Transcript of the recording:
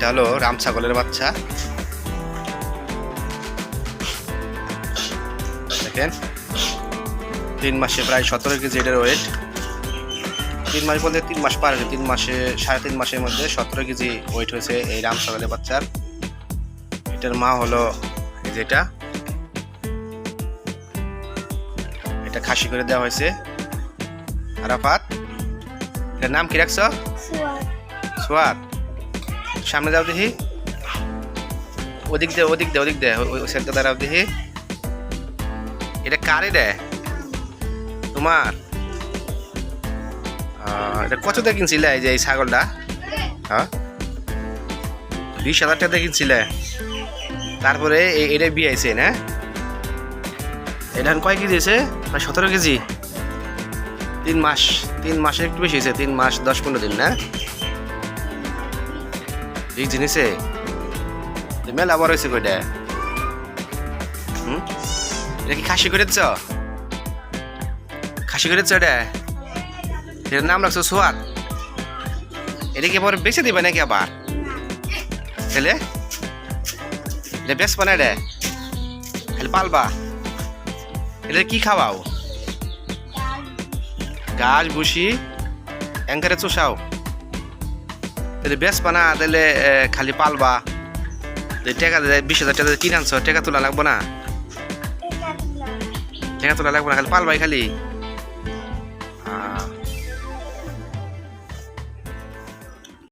এটা হলো রাম ছাগলের বাচ্চা। দেখেন তিন মাসে প্রায় সতেরো কেজি এটার ওয়েট তিন মাস বলতে তিন মাস পার তিন মাসে সাড়ে তিন মাসের মধ্যে সতেরো কেজি ওয়েট হয়েছে এই রাম ছাগলের বাচ্চার। এটার মা হলো যেটা এটা। খাসি করে দেওয়া হয়েছে। আরাফাত এটার নাম কি রাখছ? সোয়াদ। সামনে যাও দেখি। ওদিক দে ওদিক দে ওদিক দে ওই সেন্টার দাঁড়াও দেখি। এটা কারে দে তোমার? এটা কত দিয়ে কিনছিলে এই যে, এই ছাগলটা? হ্যাঁ বিশ হাজার টাকা দিয়ে কিনছিলে। তারপরে এটা বিয়ে আইছে না? এটা কয় কেজি আছে প্রায় সতেরো কেজি। তিন মাস, তিন মাসের একটু বেশি হয়েছে, তিন মাস, দশ, পনেরো দিন, না? ঠিক জিনিসে? মেলা বড় হয়েছে কইটা? হুম? এটা কি খাসি করেছ? খাসি করেছ এটা? এটার নাম রাখছো সোয়াদ? এটা কি আবার বেঁচে দিবে নাকি আবার? ছেলে এটা বেশ বানা এটা? খালি পালবা। এটা কি খাওয়াও? ঘাস ভুসি, অ্যাঙ্কারে চষাও। তাহলে বেশ পানা তাহলে খালি পালবা। টাকা বিশ হাজার টাকা কিনে আনছো টাকা তোলা লাগবো না? টাকা তোলা লাগবো না খালি পালবাই খালি?